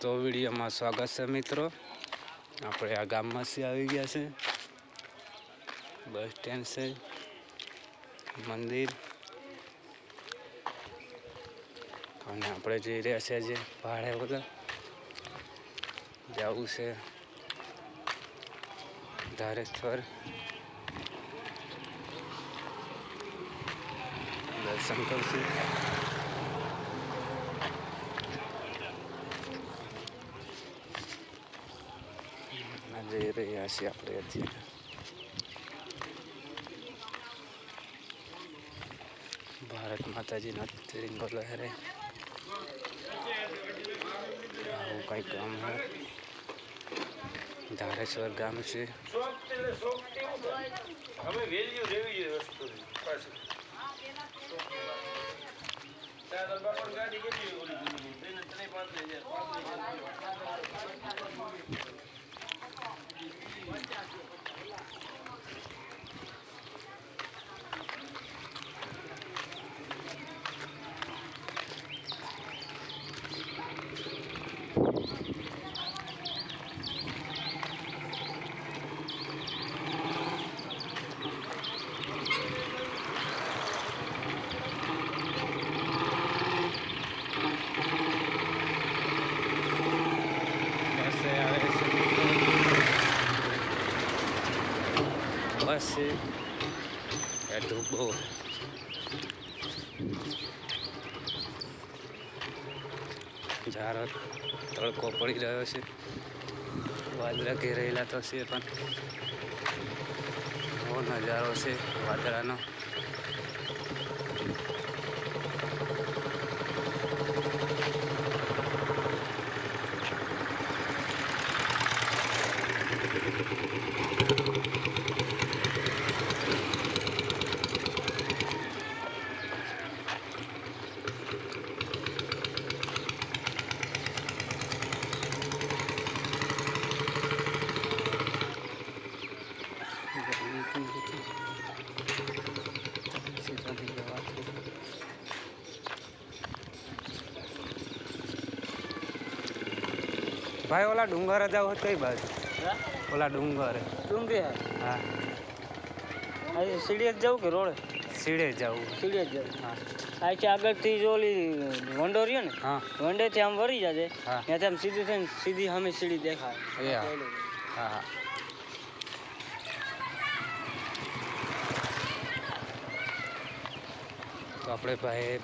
તો વિડીયોમાં સ્વાગત છે મિત્રો. આપણે આ ગામમાંથી આવી ગયા છે. બસ સ્ટેન્ડ છે. મંદિર. અને આપણે જઈ રહ્યા છીએ જે પહાડે બધા. જવું છે. ધારેશ્વર. દર્શન કરશું આ જઈ રહ્યા છીએ આપણે અત્યારે ભારત માતાજીના તિરંગો લહેરે આવું કંઈક ગામ છે ધારેશ્વર ગામ છે હવે વેલ્યુ Buen día, એ ધૂપ. બહુ ઝાડ તડકો પડી રહ્યો છે. વાદળા ઘેરેલા તો છે પણ. નજારો છે વાદળાનો. ભાઈ ઓલા ડુંગર જાવ કઈ બાજુ? ઓલા ડુંગર. ડુંગરી? હા. આજે સીડીએ જ જવું કે રોડે? સીડે જવું. સીડે જ જવું. હા. અહીંથી આગળથી જો ઓલી વંડો રહ્યો ને હા. વંડેથી આમ વળી જાજે. ત્યાંથી આમ સીધી થઈને સીધી સામે સીડી દેખાય. હા. હા તો આપણે ભાઈ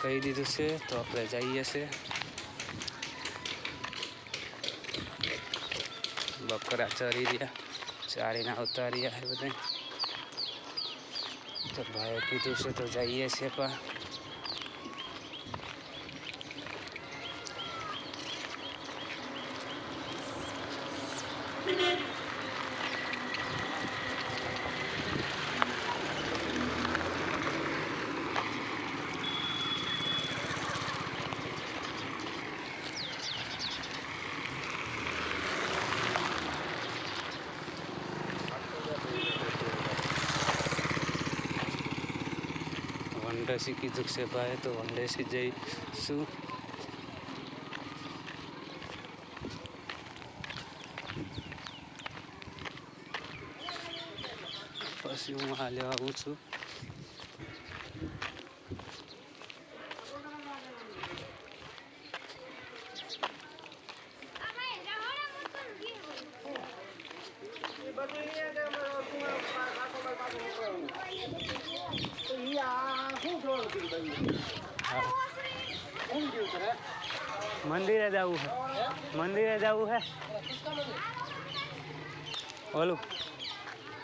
કહી દીધું છે? તો આપણે જઈએ છે. બકરા ચરી રહ્યા, ચારીને આવતા રહ્યા એ બધા તો ભાઈ કીધું છે તો જઈએ છીએ પણ વનડેસી કીધું છે ભાઈ તો વનડેસી જઈશું પછી હું હાલે આવું છું. મંદિરે જવું છે ઓલું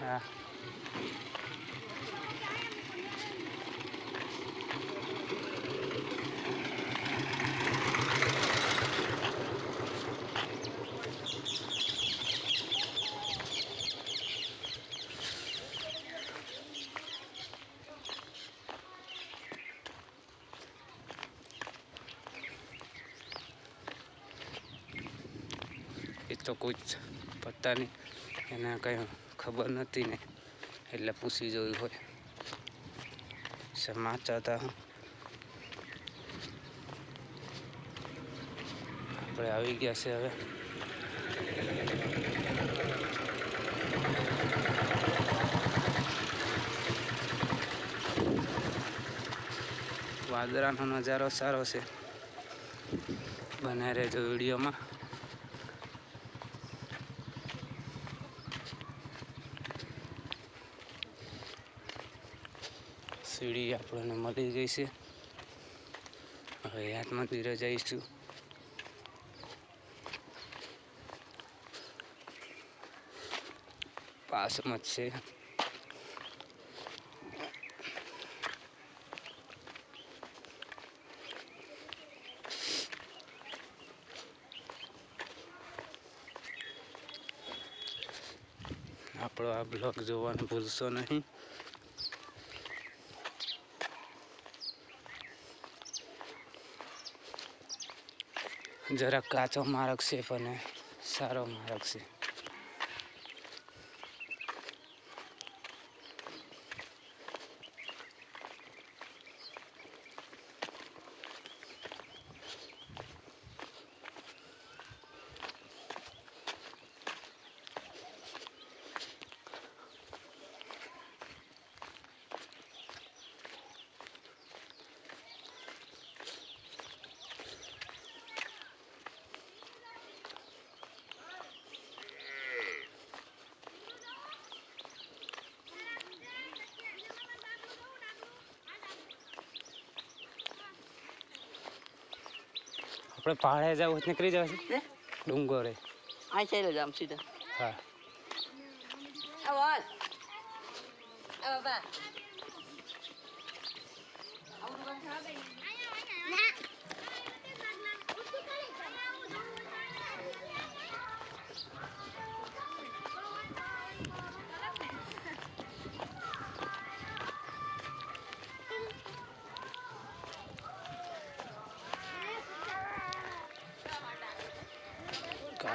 હા તો કોઈ જ પત્તા નહીં. એને કંઈ ખબર નથી ને. એટલે પૂછી જોયું હોય. સમાચાર હતા આપણે આવી ગયા છે હવે. વાદરાનો નજારો સારો છે. બનાવી રહેજો વિડીયોમાં સીડી આપણને મળી ગઈ છે હવે મંદિરે જઈશું. પાસમાં જ છે. આપણો આ બ્લોગ જોવાનું ભૂલશો નહીં. જરાક કાચો માર્ગ છે પણ સારો માર્ગ છે. આપણે પહાડે જવું હોય નીકળી જવાશે છે. ડુંગરે આ ચાલ્યો જામ સીધા. હા. કાચો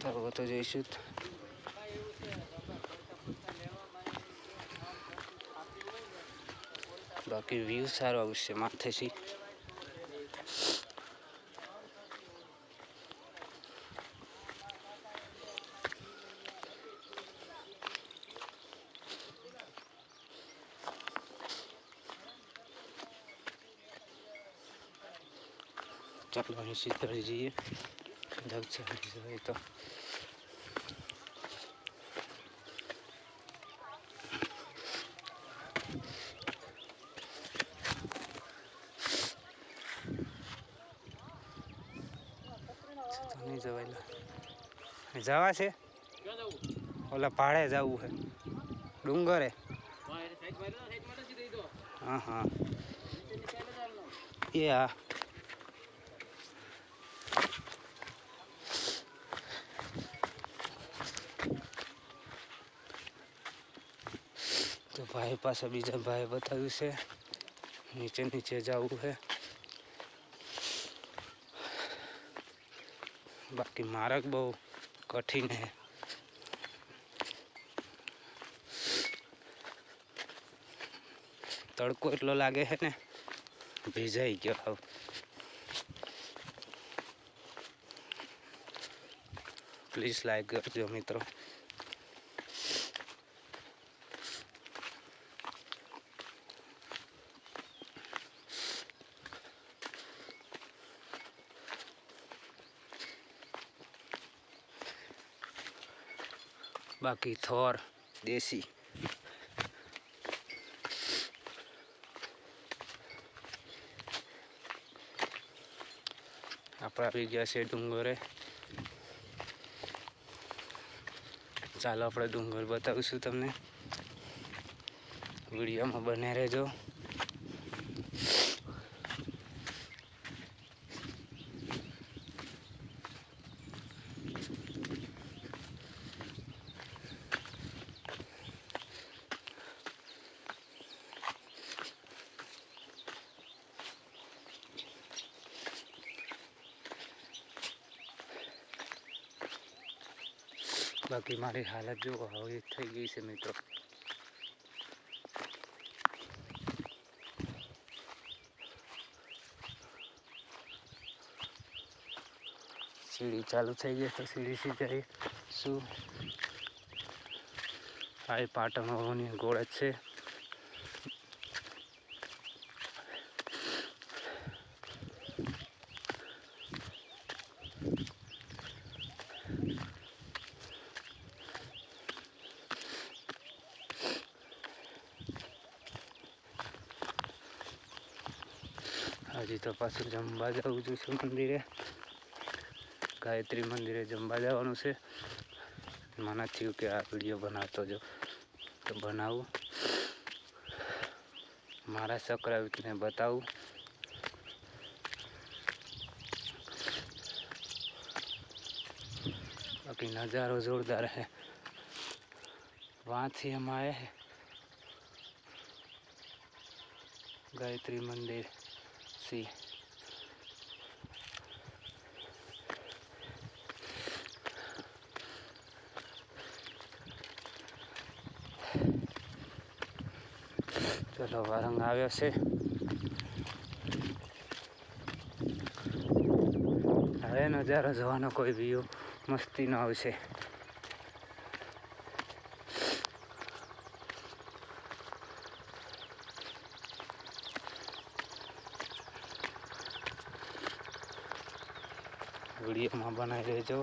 તો તો જઈશું જ. બાકી વ્યૂ સારો આવશે માથેથી ચાલો અહીં સીધા જઈએ જગ ચડી જાય તો નહીં જવાયેલા જવા છે ઓલા પહાડે જવું છે ડુંગરે હા હા એ હા ભાઈ પાસે બીજા ભાઈ બતાવ્યું છે નીચે નીચે જવું છે બાકી માર્ગ બહુ કઠિન છે તડકો એટલો લાગે છે ને ભીજાઈ ગયો હાવ પ્લીઝ લાઈક કરજો મિત્રો બાકી થોર, દેશી. આપણે આવી ગયા છે ડુંગરે. ચાલો આપણે ડુંગર બતાવીશું તમને. વિડીયોમાં બને રહેજો. બાકી મારી હાલત જો હવે થઈ ગઈ છે મિત્રો. સીડી ચાલુ થઈ ગઈ તો સીડીથી જઈ શું? આ પાટણ ગોળ જ છે. आज तो पास जम्बा जाऊ तो मंदिर गायत्री मंदिर जम्बा जावा से। मना थी कि आ वीडियो बनाता जो तो बनाव मारा सक्रवित ने बताओ अभी नजारो जोरदार है। वहाँ थी हम आए हैं। गायत्री मंदिर। से ચલો વારંગ આવ્યો છે. હવે નજારો જોવાનો કોઈ વ્યૂ મસ્તી ન આવશે વિડીયોમાં બનાવી લેજો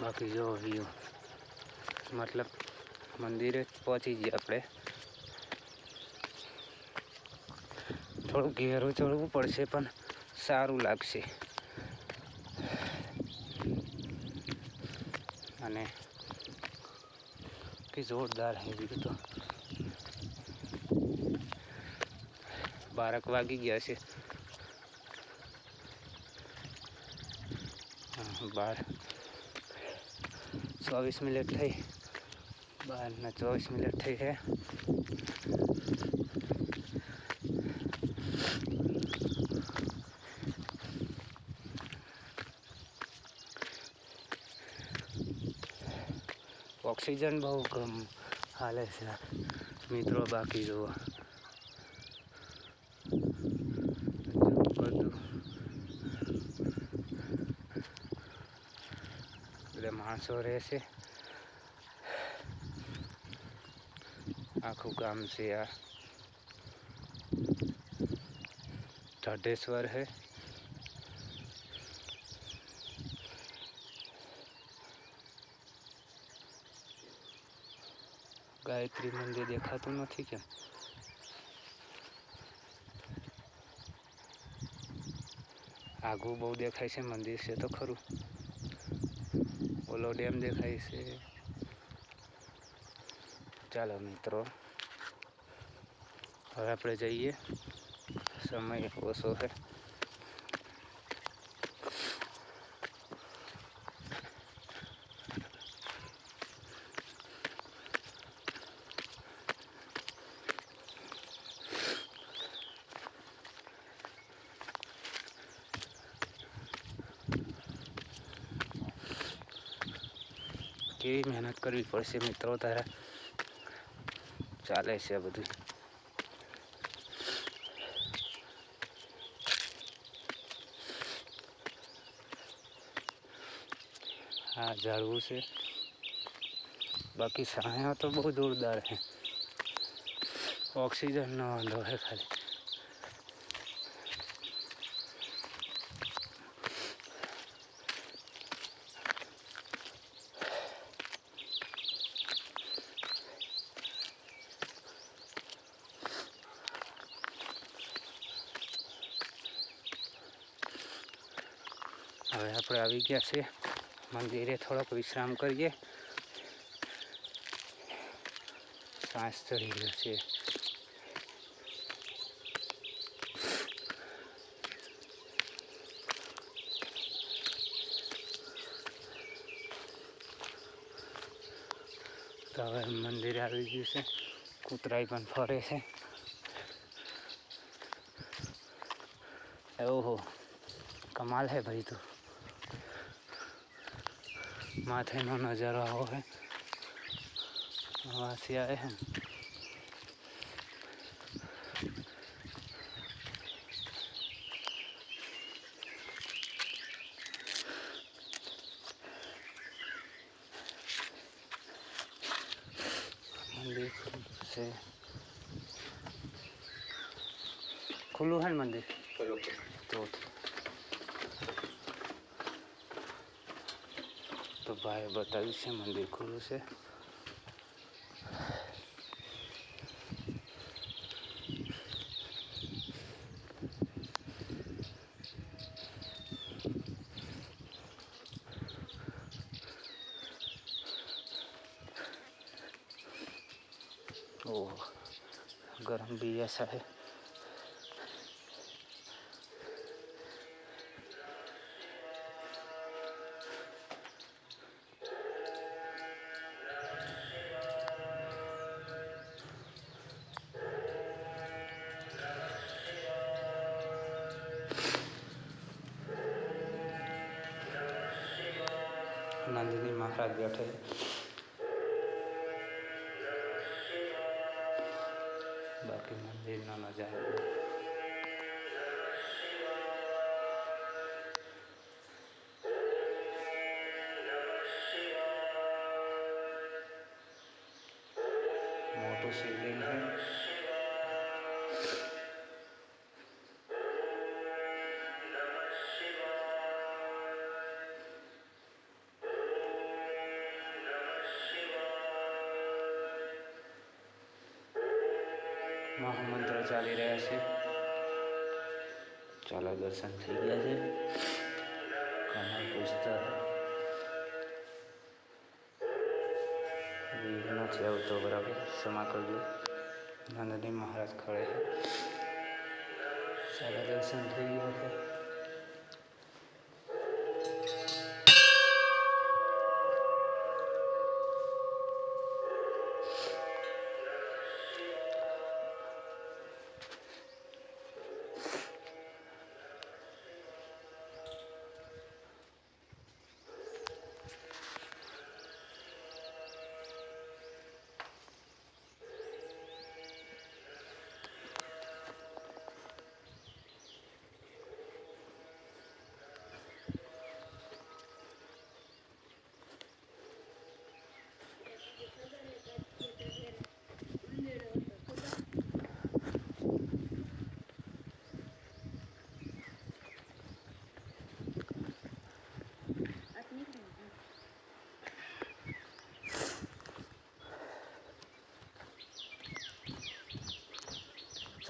બાકી જો વ્યૂ મતલબ મંદિરે પહોંચી જઈએ આપણે. થોડું ઘેરું ચડવું પડશે, પણ સારું લાગશે. અને કે જોરદાર હે વ્યૂ તો. બારક વાગી ગયા છે. બાર. ચોવીસ મિનિટ થઈ. બાર ને ચોવીસ મિનિટ થઈ છે. ઓક્સિજન બહુ કમ હાલે છે. મિત્રો, બાકી જુઓ. બધા માણસો રહેશે આખું ગામ છે આ ઢાઢેશ્વર है ગાયત્રી મંદિર દેખાતું નથી કેમ આગું બહુ દેખાય છે મંદિર છે તો ખરું ઓલો ડેમ દેખાય છે. ચાલો મિત્રો હવે આપણે જઈએ. સમય ઓછો છે. કરવી પડશે મિત્રો તારા ચાલે છે આ બધું આ ઝાડવું છે બાકી સાયા તો બહુ જોરદાર છે ઓક્સિજનનો વાંધો છે ખાલી आई गया से मंदिर थोड़ा विश्राम करिए सांस चढ़ी गया से मंदिर आई गए से कूतरा ही फरे से ओहो कमाल है भाई तू माथे नो नज़ारा हो है वहाँ से आए हम મંદિર છે ખુલ્લું હે ને મંદિર તો તો ભાઈ બતાવ્યું છે મંદિર ખુલ્લું છે ओह गर्म भी ऐसा है रखा बैठे हैं ચાલી રહ્યા છે. ચાલો દર્શન થઈ ગયા છે. કમળ પુસ્તક. નથી આવતો બરાબર. ક્ષમા કરજો. નંદની મહારાજ ખડે ચાલો દર્શન થઈ ગયા છે.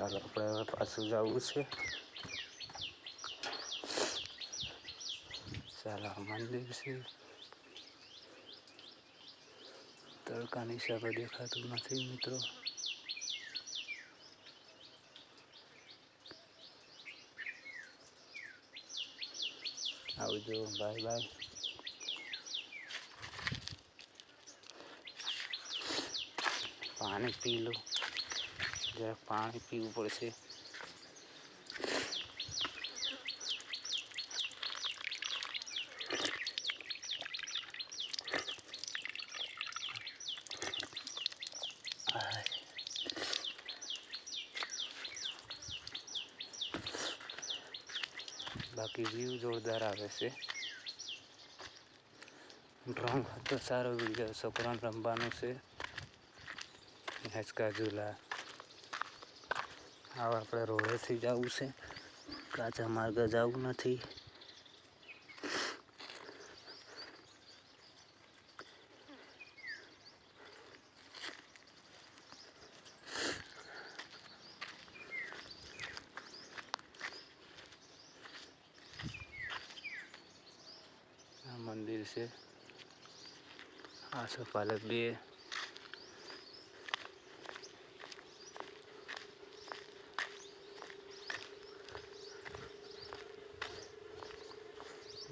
ચાલો, આપણે હવે પાછું જવું છે. ચાલો મંદિર છે. તડકાની હિસાબે દેખાતું નથી મિત્રો. આવજો, બાય બાય. પાણી પી લો. જરાક પાણી પીવું પડશે આય. બાકી વ્યૂ જોરદાર આવે છે ડ્રોન તો સારો વિડીયો છોકરાને રમવાનું છે હેચકા ઝૂલા હવે આપણે રોડેથી જવું છે કાચા માર્ગે જવું નથી આ મંદિર છે આસોપાલક બે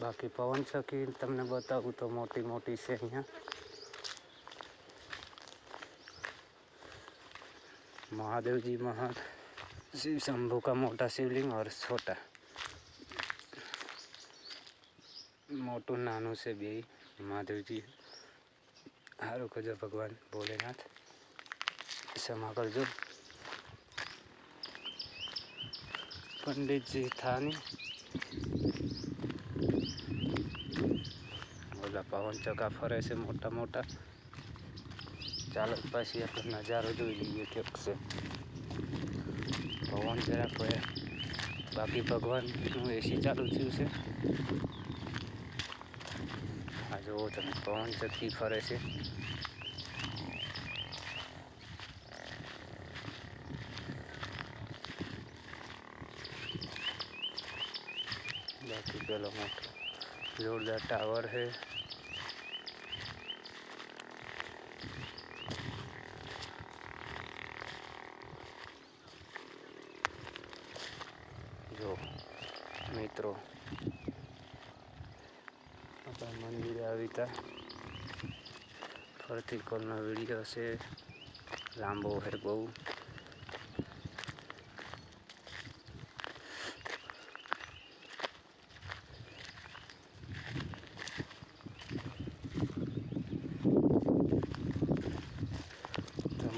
बाकी पवन ચકી तमने બતાવું तो मोटी मोटी से અહીંયા. महादेव जी महान शिव शंभू का मोटा शिवलिंग और छोटा मोटू नानू से भी महादेव जी हर को जो भगवान भोलेनाथ क्षमा कर जो पंडित जी थानी પવન ચકા ફરે છે મોટા મોટા ચાલો પછી આપણે નજારો જોઈ લઈએ કેક છે પવન જરાક હોય બાકી ભગવાનનું એસી ચાલુ થયું છે આ જુઓ તમે પવન ચક્કી ફરે છે બાકી પેલો મોટો જોરદાર ટાવર છે આપણા મંદિરે આવી તા ફરતી કોલનો વીડિયો છે લાંબો છે બહુ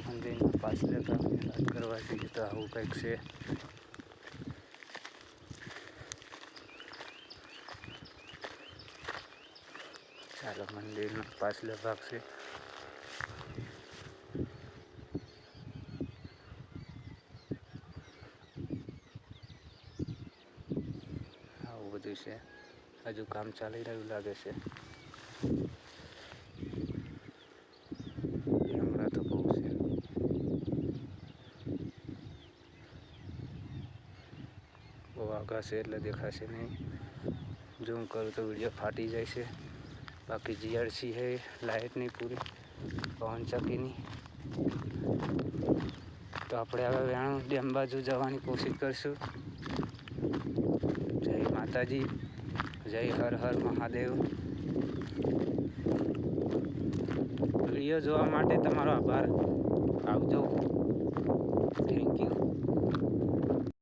મંદિરના પાછળ કરવા જઈએ તો આવું કંઈક છે ચાલો મંદિરનો પાછલો ભાગ છે આવું બધું છે. હજુ કામ ચાલી રહ્યું લાગે છે. હમણાં તો બહુ છે. બહુ છે એટલે દેખાશે નહીં. ઝૂમ કરું તો વીડિયો ફાટી જાય છે. બાકી જીઆરસી છે નહીં પૂરી, પવન ચકીની. તો આપણે હવે વેણું ડેમ બાજુ જવાની કોશિશ કરશું. જય માતાજી, જય હર હર મહાદેવ. વીડિયો જોવા માટે તમારો આભાર. આવજો. Thank you